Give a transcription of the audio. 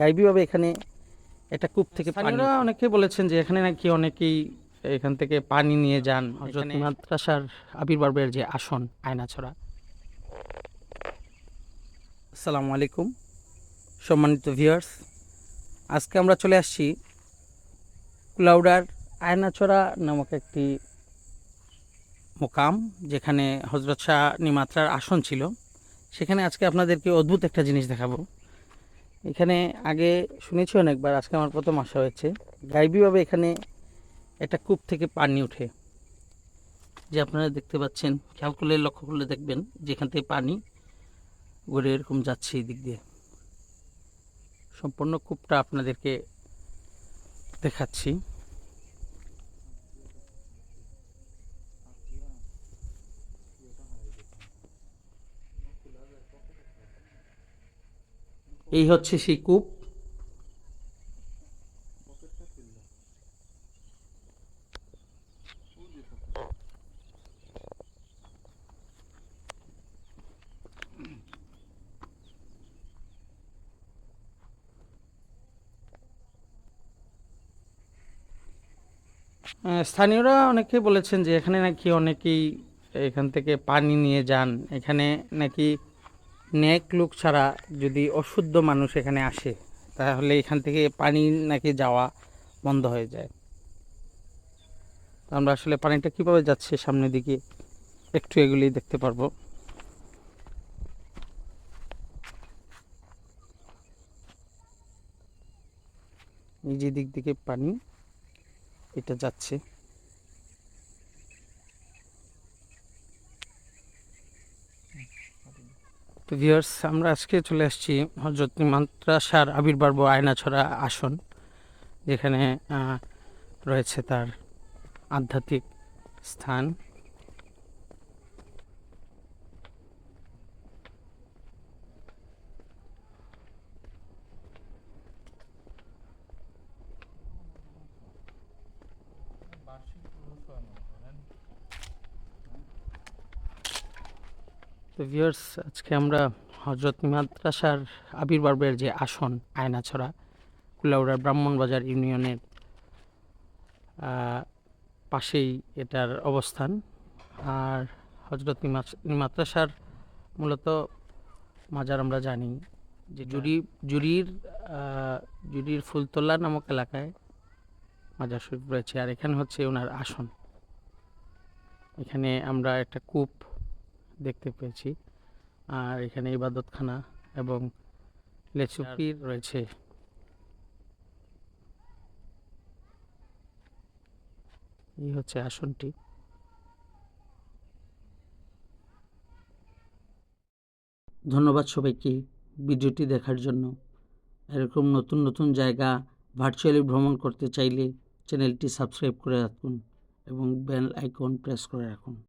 গাইবীভাবে এখানে একটা কূপ থেকে পানিরা অনেকে বলেছেন যে এখানে নাকি অনেকেই এখান থেকে পানি নিয়ে যান। হজরত মাদ্রাসার আবির্ভাবের যে আসন আয়নাছড়া। আসসালামু আলাইকুম সম্মানিত ভিউয়ার্স আজকে আমরা চলে আসছি কুলাউডার আয়নাছড়া নামক একটি মোকাম যেখানে হজরত শাহ নিমাত্রার আসন ছিল। সেখানে আজকে আপনাদেরকে অদ্ভুত একটা জিনিস দেখাবো। এখানে আগে শুনেছি অনেকবার, আজকে আমার প্রথম আসা হয়েছে। গাইবীভাবে এখানে একটা কূপ থেকে পানি উঠে যে আপনারা দেখতে পাচ্ছেন। খেয়াল করলে, লক্ষ্য করলে দেখবেন যেখান থেকে পানি গড়ে এরকম যাচ্ছে এই দিক দিয়ে। সম্পূর্ণ কূপটা আপনাদেরকে দেখাচ্ছি। এই হচ্ছে সেই কূপ। স্থানীয়রা অনেকে বলেছেন যে এখানে নাকি অনেকেই এখান থেকে পানি নিয়ে যান। এখানে নাকি নেক লোক ছাড়া যদি অশুদ্ধ মানুষ এখানে আসে, তাহলে এখান থেকে পানি নাকি যাওয়া বন্ধ হয়ে যায়। আমরা আসলে পানিটা কীভাবে যাচ্ছে সামনের দিকে একটু এগুলি দেখতে পারব। এই যে দিক থেকে পানি, এটা যাচ্ছে। তো ভিউয়ার্স, আমরা আজকে চলে আসছি হজরত মাদ্রাসার আবির্ভাব আয়নাছড়া আসন, যেখানে রয়েছে তার আধ্যাত্মিক স্থান। তো ভিউয়ার্স আজকে আমরা হজরত মাদ্রাসার আবির্ভাবের যে আসন, আয়নাছড়া, কুলাউড়ার ব্রাহ্মণবাজার ইউনিয়নের পাশেই এটার অবস্থান। আর হজরত মাদ্রাসার মূলত মাজার আমরা জানি যে জুরি, জুরির জুরির ফুলতলা নামক এলাকায় মাজার শরীফ রয়েছে। আর এখানে হচ্ছে ওনার আসন। এখানে আমরা একটা কূপ দেখতে পেয়েছি। আর এখানে ইবাদতখানা এবং লেচুপির রয়েছে। এই হচ্ছে আসনটি। ধন্যবাদ সবাইকে ভিডিওটি দেখার জন্য। এরকম নতুন নতুন জায়গা ভার্চুয়ালি ভ্রমণ করতে চাইলে চ্যানেলটি সাবস্ক্রাইব করে রাখুন এবং বেল আইকন প্রেস করে রাখুন।